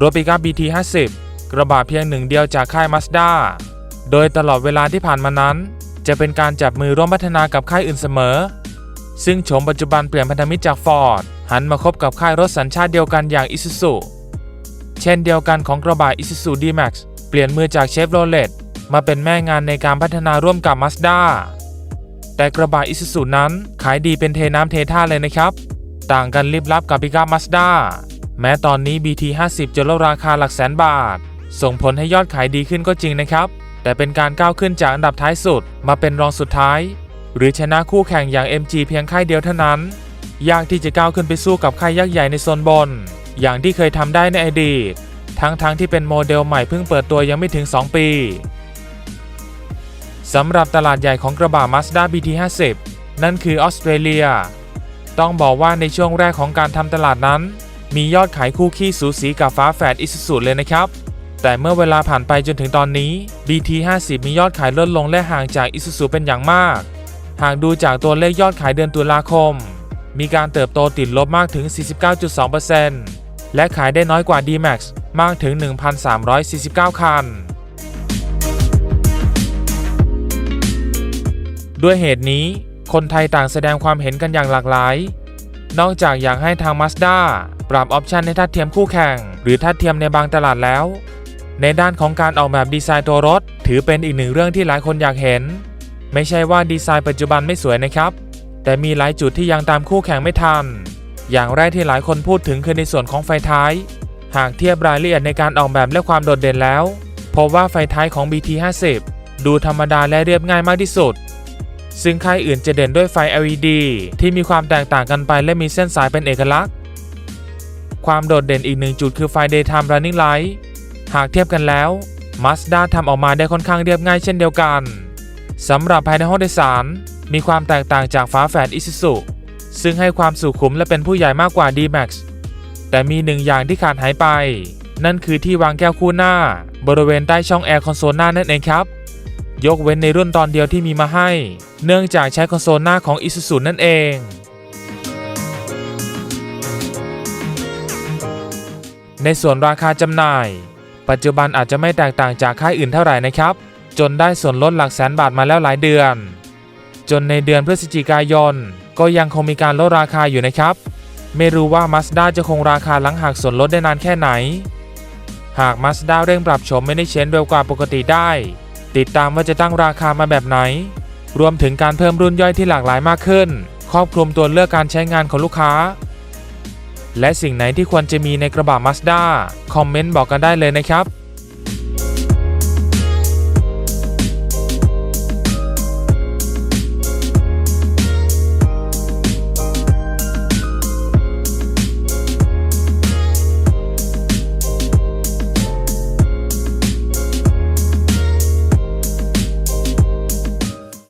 รถปิกอัพ BT50 กระบะเพียงหนึ่งเดียวจากค่าย Mazda โดยตลอดเวลาที่ผ่านมานั้น จะเป็นการจับมือร่วมพัฒนากับค่ายอื่นเสมอ ซึ่งโฉมปัจจุบันเปลี่ยนพันธมิตรจาก Ford หันมาคบกับค่ายรถสัญชาติเดียวกันอย่าง Isuzu เช่นเดียวกันของกระบะ Isuzu D-Max เปลี่ยนมือจาก Chevrolet มาเป็นแม่งานในการพัฒนาร่วมกับ Mazda แต่กระบะ Isuzu นั้นขายดีเป็นเทน้ำเทท่าเลยนะครับ ต่างกันลิบลับกับปิกอัพ Mazda แม้ตอนนี้ BT50 จะลดราคาหลักแสนบาท ส่งผลให้ยอดขายดีขึ้นก็จริงนะครับ แต่เป็นการก้าวขึ้นจากอันดับท้ายสุดมาเป็นรองสุดท้าย หรือชนะคู่แข่งอย่าง MG เพียงค่ายเดียวเท่านั้น ยากที่จะก้าวขึ้นไปสู้กับค่ายยักษ์ใหญ่ในโซนบน อย่างที่เคยทำได้ในอดีต ทั้งๆทที่เป็นโมเดลใหม่เพิ่งเปิดตัวยังไม่ถึง 2 ปีสำหรับตลาดใหญ่ของกระบะ Mazda BT50 นั่นคือออสเตรเลีย ต้องบอกว่าในช่วงแรกของการทำตลาดนั้น มียอดขายคู่ขี้สูสีกับฟ้าแฝดอิสุสุเลยนะครับ แต่เมื่อเวลาผ่านไปจนถึงตอนนี้ BT50 มียอดขายลดลงและห่างจากอิสุสุเป็นอย่างมาก หากดูจากตัวเลขยอดขายเดือนตุลาคม มีการเติบโตติดลบมากถึง 49.2%และขายได้น้อยกว่า D-Max มากถึง 1,349 คันด้วยเหตุนี้ คนไทยต่างแสดงความเห็นกันอย่างหลากหลาย นอกจากอยากให้ทาง Mazda ปรับออปชันให้ทัดเทียมคู่แข่ง หรือทัดเทียมในบางตลาดแล้ว ในด้านของการออกแบบดีไซน์ตัวรถ ถือเป็นอีกหนึ่งเรื่องที่หลายคนอยากเห็น ไม่ใช่ว่าดีไซน์ปัจจุบันไม่สวยนะครับ แต่มีหลายจุดที่ยังตามคู่แข่งไม่ทัน อย่างแรกที่หลายคนพูดถึงคือในส่วนของไฟท้าย หากเทียบรายละเอียดในการออกแบบและความโดดเด่นแล้วพบว่าไฟท้ายของ BT50 ดูธรรมดาและเรียบง่ายมากที่สุด ซึ่งค่ายอื่นจะเด่นด้วยไฟ LED ที่มีความแตกต่างกันไปและมีเส้นสายเป็นเอกลักษณ์ ความโดดเด่นอีกหนึ่งจุดคือไฟ Daytime Running Light หากเทียบกันแล้ว Mazda ทำออกมาได้ค่อนข้างเรียบง่ายเช่นเดียวกันสำหรับภายในห้องโดยสาร มีความแตกต่างจากฝาแฝด Isuzu ซึ่งให้ความสุขุมและเป็นผู้ใหญ่มากกว่า D-Max แต่มีหนึ่งอย่างที่ขาดหายไป นั่นคือที่วางแก้วคู่หน้า บริเวณใต้ช่องแอร์คอนโซลหน้านั่นเองครับ ยกเว้นในรุ่นตอนเดียวที่มีมาให้ เนื่องจากใช้คอนโซลหน้าของ Isuzu นั่นเอง ในส่วนราคาจำหน่าย ปัจจุบันอาจจะไม่แตกต่างจากค่ายอื่นเท่าไหร่นะครับ จนได้ส่วนลดหลักแสนบาทมาแล้วหลายเดือน จนในเดือนพฤศจิกายน ก็ยังคงมีการลดราคาอยู่นะครับ ไม่รู้ว่า Mazda จะคงราคาหลังหักส่วนลดได้นานแค่ไหน หาก Mazda เร่งปรับโฉมไม่ได้เชนเร็วกว่าปกติได้ ติดตามว่าจะตั้งราคามาแบบไหน รวมถึงการเพิ่มรุ่นย่อยที่หลากหลายมากขึ้น ครอบคลุมตัวเลือกการใช้งานของลูกค้า และสิ่งไหนที่ควรจะมีในกระบะ Mazda คอมเมนต์บอกกันได้เลยนะครับ